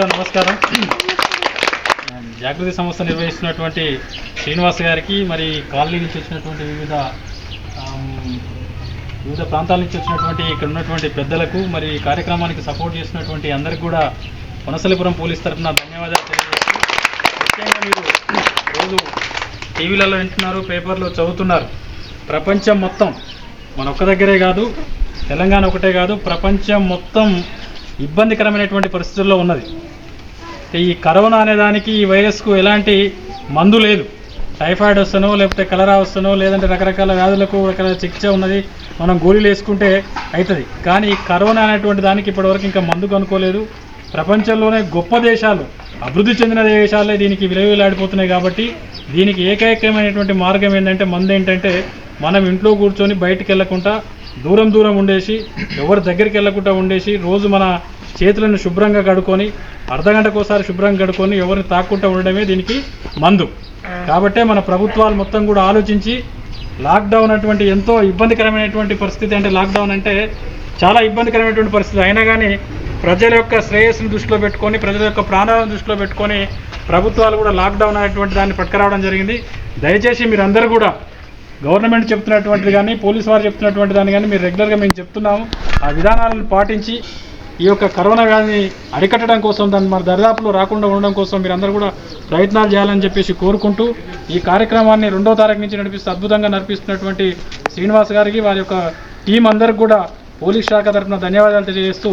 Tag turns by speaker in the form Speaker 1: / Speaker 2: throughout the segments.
Speaker 1: ముందుగా నమస్కారం. జాగృతి సంస్థ నిర్వహిస్తున్నటువంటి శ్రీనివాస్ గారికి మరి కాలనీ నుంచి వచ్చినటువంటి వివిధ వివిధ ప్రాంతాల నుంచి వచ్చినటువంటి ఇక్కడ ఉన్నటువంటి పెద్దలకు మరి ఈ కార్యక్రమానికి సపోర్ట్ చేసినటువంటి అందరికి కూడా కొనసలిపురం పోలీస్ తరఫున ధన్యవాదాలు తెలియజేస్తూ ముఖ్యంగా మీరు రోజు టీవీలలో వింటున్నారు పేపర్లో చదువుతున్నారు. ప్రపంచం మొత్తం మన ఒక్క దగ్గరే కాదు తెలంగాణ ఒకటే కాదు ప్రపంచం మొత్తం ఇబ్బందికరమైనటువంటి పరిస్థితుల్లో ఉన్నది. ఈ కరోనా అనే దానికి ఈ వైరస్కు ఎలాంటి మందు లేదు. టైఫాయిడ్ వస్తానో లేకపోతే కలరా వస్తానో లేదంటే రకరకాల వ్యాధులకు రకరకాల చికిత్స ఉన్నది. మనం గోళీలు వేసుకుంటే అవుతుంది కానీ ఈ కరోనా అనేటువంటి దానికి ఇప్పటివరకు ఇంకా మందు కనుక్కోలేదు. ప్రపంచంలోనే గొప్ప దేశాలు అభివృద్ధి చెందిన దేశాలే దీనికి విలువలాడిపోతున్నాయి కాబట్టి దీనికి ఏకైకమైనటువంటి మార్గం ఏంటంటే మందు ఏంటంటే మనం ఇంట్లో కూర్చొని బయటికి వెళ్ళకుండా దూరం దూరం ఉండేసి ఎవరి దగ్గరికి వెళ్ళకుండా ఉండేసి రోజు మన చేతులను శుభ్రంగా కడుక్కొని అర్ధగంటకోసారి శుభ్రంగా కడుక్కొని ఎవరిని తాక్కుంటూ ఉండడమే దీనికి మందు. కాబట్టే మన ప్రభుత్వాలు మొత్తం కూడా ఆలోచించి లాక్డౌన్ అటువంటి ఎంతో ఇబ్బందికరమైనటువంటి పరిస్థితి అంటే లాక్డౌన్ అంటే చాలా ఇబ్బందికరమైనటువంటి పరిస్థితి. అయినా కానీ ప్రజల యొక్క శ్రేయస్సును దృష్టిలో పెట్టుకొని ప్రజల యొక్క ప్రాణాలను దృష్టిలో పెట్టుకొని ప్రభుత్వాలు కూడా లాక్డౌన్ అనేటువంటి దాన్ని పట్టుకురావడం జరిగింది. దయచేసి మీరందరూ కూడా గవర్నమెంట్ చెప్తున్నటువంటిది కానీ పోలీసు వారు చెప్తున్నటువంటి దాన్ని కానీ మీరు రెగ్యులర్గా మేము చెప్తున్నాము. ఆ విధానాలను పాటించి ఈ యొక్క కరోనా వ్యాధిని అరికట్టడం కోసం దాన్ని మన దరిదాపులో రాకుండా ఉండడం కోసం మీరు అందరూ కూడా ప్రయత్నాలు చేయాలని చెప్పేసి కోరుకుంటూ ఈ కార్యక్రమాన్ని రెండో తారీఖు నుంచి నడిపిస్తూ అద్భుతంగా నడిపిస్తున్నటువంటి శ్రీనివాస్ గారికి వారి యొక్క టీం అందరికి కూడా పోలీస్ శాఖ తరఫున ధన్యవాదాలు తెలియజేస్తూ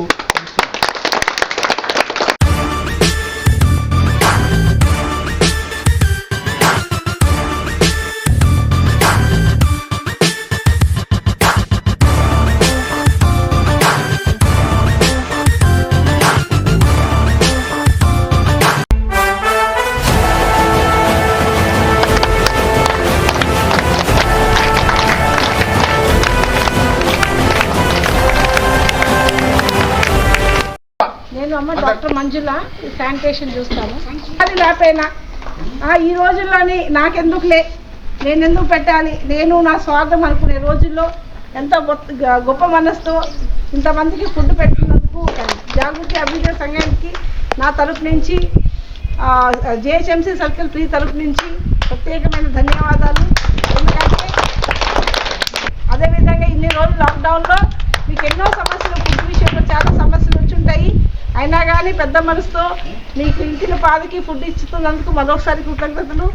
Speaker 2: నేను అమ్మ డాక్టర్ మంజుల శానిటేషన్ చూస్తాను. అది లేకపోయినా ఈ రోజుల్లోని నాకెందుకులే? నేను ఎందుకు పెట్టాలి? నేను నా స్వార్థం అనుకునే రోజుల్లో ఎంతో గొప్ప మనసుతో ఇంతమందికి ఫుడ్ పెట్టినందుకు జాగృతి అభివృద్ధి సంఘానికి నా తరపు నుంచి జేహెచ్ఎంసీ సర్కిల్ ప్రీ తరపు నుంచి ప్రత్యేకమైన ధన్యవాదాలు. ఎందుకంటే అదేవిధంగా ఇన్ని రోజులు లాక్డౌన్లో మీకు ఎన్నో సమస్యలు ఫుడ్ విషయంలో చాలా సమస్యలు వచ్చి ఉంటాయి అయినా కానీ పెద్ద మనసుతో మీకు ఇంటిని పాదకి ఫుడ్ ఇచ్చుతున్నందుకు మరొకసారి కృతజ్ఞతలు.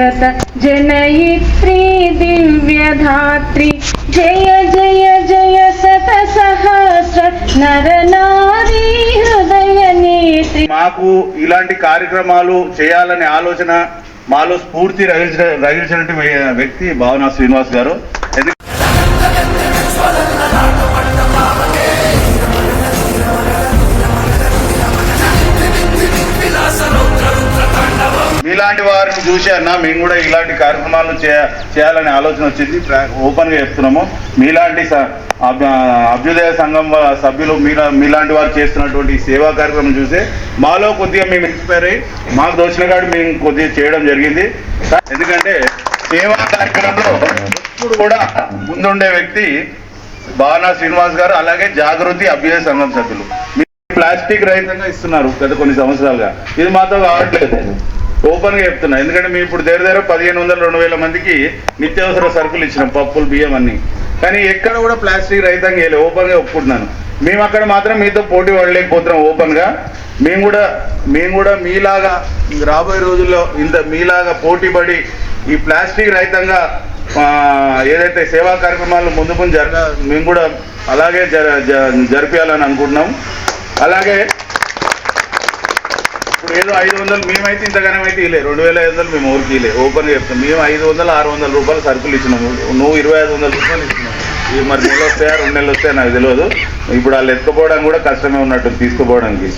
Speaker 3: జగత జనయిత్రి దివ్యధాత్రి జయ జయ జయ సత సహస్ర నర నారీ హృదయ నేత్రి
Speaker 4: మాకు ఇలాంటి కార్యక్రమాలు చేయాలనే ఆలోచన మాలో స్ఫూర్తి రగిల్చిన రగిల్చినటువంటి వ్యక్తి భావనా శ్రీనివాస్ గారు. మీలాంటి వారిని చూసి అన్న మేము కూడా ఇలాంటి కార్యక్రమాలు చేయ చేయాలనే ఆలోచన వచ్చింది. ఓపెన్గా చెప్తున్నాము. మీలాంటి అభ్యుదయ సంఘం సభ్యులు మీలా మీలాంటి వారు చేస్తున్నటువంటి సేవా కార్యక్రమం చూసి మాలో కొద్దిగా మేము ఇన్స్పైర్ అయ్యి మాకు దోచిన కాడు మేము కొద్దిగా చేయడం జరిగింది. ఎందుకంటే సేవా కార్యక్రమంలో ఎప్పుడు కూడా ముందుండే వ్యక్తి భావనా శ్రీనివాస్ గారు అలాగే జాగృతి అభ్యుదయ సంఘం సభ్యులు. మీరు ప్లాస్టిక్ రహితంగా ఇస్తున్నారు గత కొన్ని సంవత్సరాలుగా. ఇది మాతో కావట్లేదు. ఓపెన్గా చెప్తున్నా. ఎందుకంటే మేము ఇప్పుడు దగ్గర దగ్గర పదిహేను వందల రెండు వేల మందికి నిత్యావసర సరుకులు ఇచ్చినాం పప్పులు బియ్యం అన్ని. కానీ ఎక్కడ కూడా ప్లాస్టిక్ రహితంగా వేయలేదు ఓపెన్గా ఒప్పుకుంటున్నాను. మేము అక్కడ మాత్రం మీతో పోటీ పడలేకపోతున్నాం ఓపెన్గా మేము కూడా మేము కూడా మీలాగా రాబోయే రోజుల్లో ఇంత మీలాగా పోటీపడి ఈ ప్లాస్టిక్ రహితంగా ఏదైతే సేవా కార్యక్రమాలు ముందు ముందు జరగ మేము కూడా అలాగే జర జ- జరిపించాలని అనుకుంటున్నాం. అలాగే ఏదో ఐదు వందలు మేమైతే ఇంతగానం అయితే ఇలే రెండు వేల ఐదు వందలు మేము ఊరికి ఇలే ఓపెన్గా చెప్తాం. మేము ఐదు వందలు ఆరు వందల రూపాయలు సరుకులు ఇచ్చినాము. నువ్వు ఇరవై ఐదు వందల రూపాయలు ఇచ్చినావు. ఇవి మరి నెలలు వస్తాయా రెండు నెలలు వస్తాయా నాకు తెలియదు. ఇప్పుడు వాళ్ళు ఎత్తుకుపోవడం కూడా కష్టమే ఉన్నట్టు తీసుకుపోవడానికి.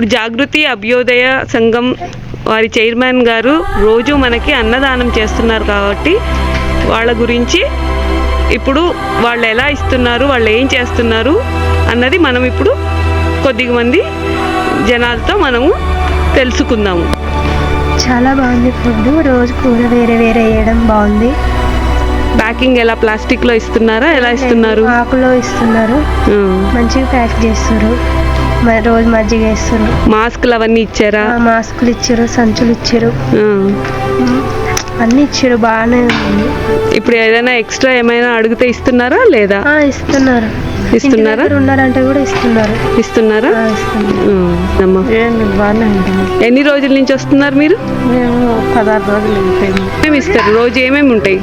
Speaker 3: ఇప్పుడు జాగృతి అభ్యోదయ సంఘం వారి చైర్మన్ గారు రోజు మనకి అన్నదానం చేస్తున్నారు కాబట్టి వాళ్ళ గురించి ఇప్పుడు వాళ్ళు ఎలా ఇస్తున్నారు వాళ్ళు ఏం చేస్తున్నారు అన్నది మనం ఇప్పుడు కొద్దిగా మంది జనాలతో మనము తెలుసుకుందాము.
Speaker 5: చాలా బాగుంది ఫుడ్. రోజు కూర వేరే వేరే వేయడం బాగుంది.
Speaker 3: ప్యాకింగ్ ఎలా? ప్లాస్టిక్లో ఇస్తున్నారా? ఎలా ఇస్తున్నారు?
Speaker 5: ఆకులో ఇస్తున్నారు. మంచిగా ప్యాక్ చేస్తారు రోజు మజ్జిగ వేస్తారు
Speaker 3: మాస్కులు అవన్నీ ఇచ్చారా?
Speaker 5: ఆ, మాస్కులు ఇచ్చారు సంచులు ఇచ్చారు. అన్ని ఇచ్చారు బాగానే ఉంది.
Speaker 3: ఇప్పుడు ఏదైనా ఎక్స్ట్రా ఏమైనా అడిగితే ఇస్తున్నారా లేదా?
Speaker 5: ఆ, ఇస్తున్నారు.
Speaker 3: ఇస్తున్నారా?
Speaker 5: ఉన్నారంటే కూడా ఇస్తున్నారు.
Speaker 3: ఇస్తున్నారా? ఎన్ని రోజుల నుంచి వస్తున్నారు మీరు?
Speaker 5: మేము పదహారు రోజులు
Speaker 3: ఏమేమి ఇస్తారు? రోజు ఏమేమి ఉంటాయి?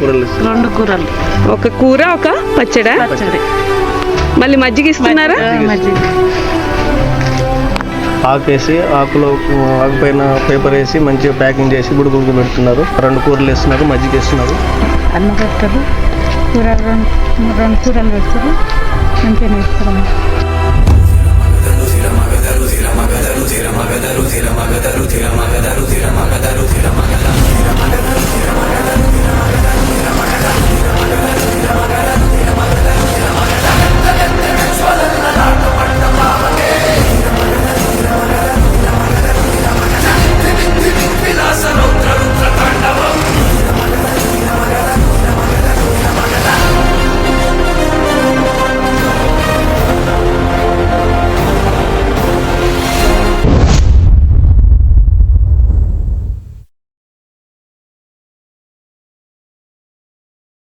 Speaker 5: రెండు కూరలు.
Speaker 3: ఒక కూర ఒక పచ్చడా?
Speaker 5: పచ్చడి.
Speaker 3: మళ్ళీ మజ్జిగ ఇస్తున్నారా?
Speaker 5: మజ్జిగ
Speaker 6: ఆకేసి ఆకులో ఆకు పైన పేపర్ వేసి మంచిగా ప్యాకింగ్ చేసి గుడుగుడుకు పెడుతున్నారు. రెండు కూరలు వేస్తున్నారు మజ్జిగ వేస్తున్నారు.
Speaker 5: అన్న పెడతారు. కూర రెండు రెండు కూరలు పెడతారు. మంచిగా వేస్తారు
Speaker 7: తిరమగదరు తిరమగదరు తిరమగదరు తిరమగదరు తిరమగదరు తిరమగదరు